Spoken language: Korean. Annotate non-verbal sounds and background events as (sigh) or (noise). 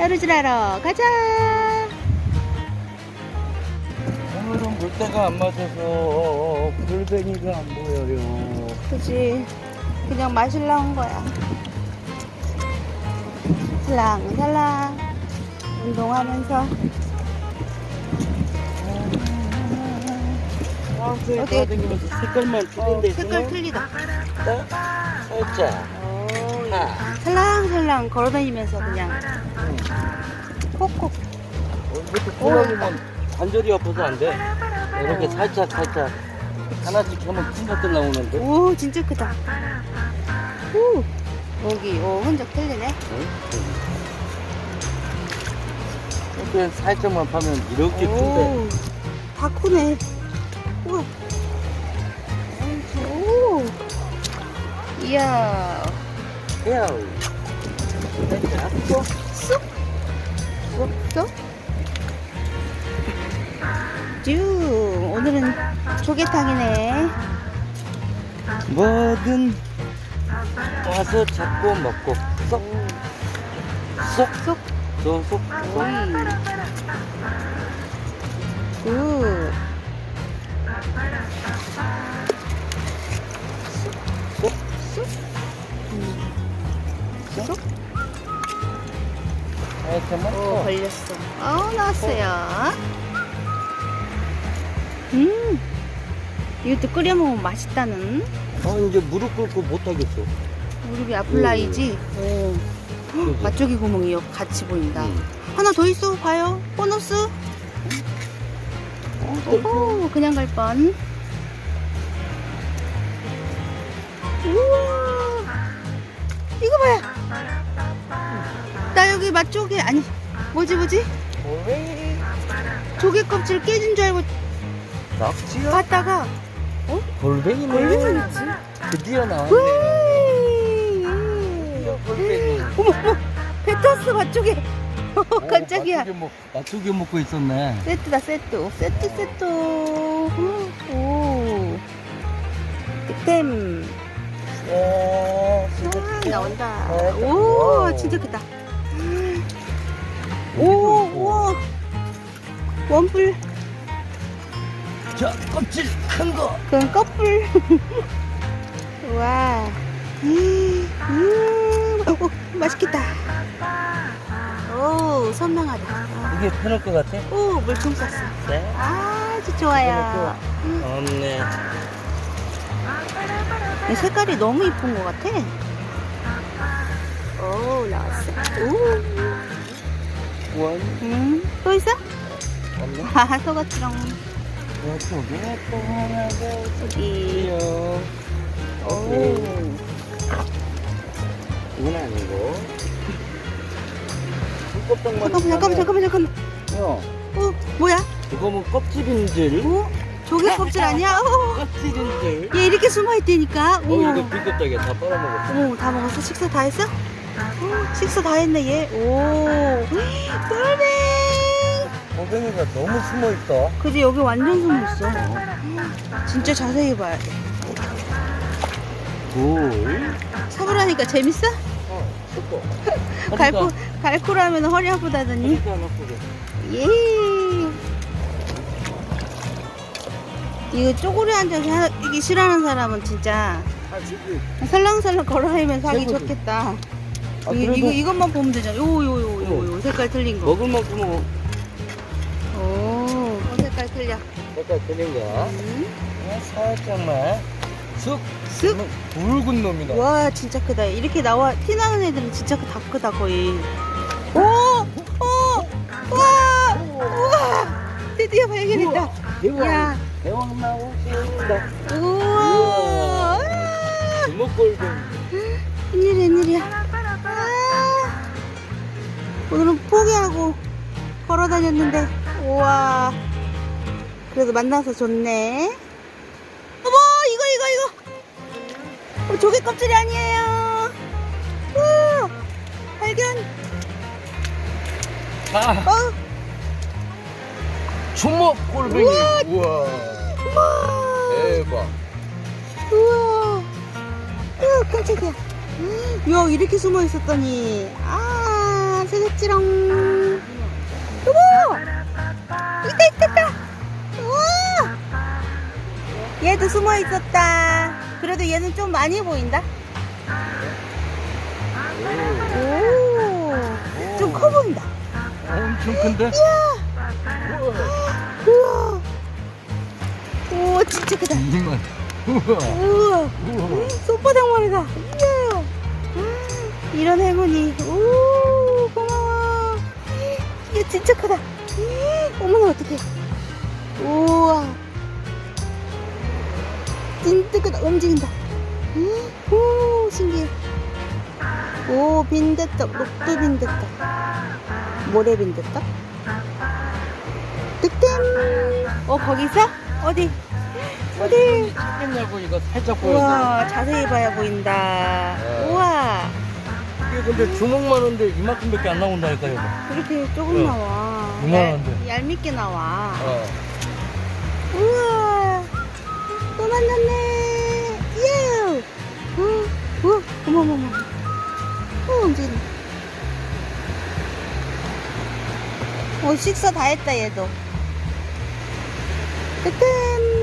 야루질하러 가자. 오늘은 물때가 안 맞아서 골뱅이가 안 보여요. 그지. 그냥 마실라 온 거야. 살랑살랑. 운동하면서. 어디? 돌아다니면서 색깔만 틀린데 색깔 틀리다. 살짝 하나 살랑살랑 걸어다니면서 그냥 콕콕. 이것도 돌아보면 관절이 아파서 안 돼. 이렇게 살짝 살짝 하나씩 하면 큰 것들 나오는데. 오 진짜 크다. 오 여기 오 흔적 틀리네. 이렇게 살짝만 파면 이렇게 큰데. 오, 다 크네. 우와. 오. 이야. 해야. 살짝 쑥. 쭉. 오늘은 조개탕이네. 뭐든 와서 잡고 먹고 쏙. 쏙. 쏙. 쏙. 쏙. 오이. 굿. 쏙. 쑥. 음. 오, 쏙. 걸렸어. 어, 나왔어요. 음. 이것도 끓여 먹으면 맛있다는. 어, 이제 무릎 꿇고 못 하겠어. 무릎이 아플 나이지. 오. 그지? 맛조개 구멍이 옆 같이 보인다. 응. 하나 더 있어. 봐요. 보너스. 오호, 그냥 갈 뻔. 우와. 이거 봐요. 나 여기 맛조개 아니 뭐지 뭐지? 조개 껍질 깨진 줄 알고 낙지야? 갔다가 골뱅이네. 골뱅이였지. 드디어 나왔네. 으이. 골뱅이. 어머 어머 뱉었어 맛조개. (laughs) 오, 깜짝이야. 맛조개 먹, 먹고 있었네. 세트다 세트. 세트 세트. 오. 득템. 어, 아, 나온다. 네. 오 와우. 진짜 크다. 오 우와. 원뿔. 자, 껍질 큰 거. 그건 커플. (laughs) 와. 음, 음, 오, 맛있겠다. 오, 선명하다. 이게 편할 것 같아? 오, 물총 쐈어. 네. 아주 좋아요. 없네. 이 색깔이 너무 이쁜 것 같아. 오, 나왔어. 오, 원. 음, 또 있어? 없네. 아, 속았지롱. 이쪽에 또 하나 더 여기. 있어요. 오, 이건 아니고. 잠깐만, 잠깐만, 잠깐만, 잠깐만. 어, 어, 뭐야? 이거 뭐 껍질인 줄. 오, 조개 껍질 아니야? 오, 껍질인 줄. 얘 이렇게 숨어 있다니까. 어, 오. 이거 비껍데기 다 빨아먹었어. 오, 다 먹었어? 식사 다 했어? 오, 식사 다 했네, 얘. 오, 꿀뱅! 고뱅이가 너무 숨어 있어. 그지, 여기 완전 숨었어. 진짜 자세히 봐야 돼. 굴. 사부라니까 재밌어? 어, 쑥고. 갈코, 갈코라면 허리 아프다더니. 그러니까 안 아프게. 예. 이거 쪼그려 앉아서 하기 싫어하는 사람은 진짜 아, 지금. 설렁설렁 걸어다니면서 하기. 좋겠다. 아, 그래도 이거, 이것만 보면 되잖아. 요, 요, 요, 요, 요. 색깔 틀린 거. 먹을 만큼은 오, 어, 색깔 틀려. 색깔 틀린 거. 음. 그냥 살짝만. 쑥. 쓱. 굵은 놈이다. 와 진짜 크다 이렇게 나와 티나는 애들은 진짜 다 크다 거의 오! 오! 와! 우와! 드디어 발견했다 대왕. 야. 대왕 나오신다. 우와 주먹골뱅이. 웬일이야 웬일이야 아. 오늘은 포기하고 걸어 다녔는데 우와. 그래도 만나서 좋네. 어머 이거 이거 이거. 어, 조개 껍질이 아니에요. 우와 발견. 아, 어? 주먹 골뱅이. 우와. 우와. 우와. 대박. 우와. 우와 깜짝이야. 야 이렇게 숨어 있었더니. 아 찾았지롱. 여보! 있다, 있다, 있다! 우와! 얘도 숨어 있었다. 그래도 얘는 좀 많이 보인다. 오, 좀 커 보인다. 엄청 큰데? 이야! 우와! 우와, 진짜 크다. 있는 것 같아. 우와! 우와! 음, 손바닥만 해다. 이야! 이런 행운이. 우 얘 진짜 크다. 어머나 어떡해. 우와, 진짜 크다. 움직인다. 오, 신기해. 오, 빈대떡, 녹두 빈대떡. 모래 빈대떡. 득템. 어, 거기 있어? 어디? 어디? 찾겠냐고 이거 살짝 보여. 우와, 자세히 봐야 보인다. 네. 우와, 이게 근데 주먹만 한데 이만큼밖에 안 나온다니까 이거. 그렇게 조금 어. 나와. 이만한데. 얄, 얄밉게 나와. 어. 우와, 또 만났네. 예. 우와, 우와, 어머머머. 어, 움직인다. 어, 식사 다 했다, 얘도. 득템.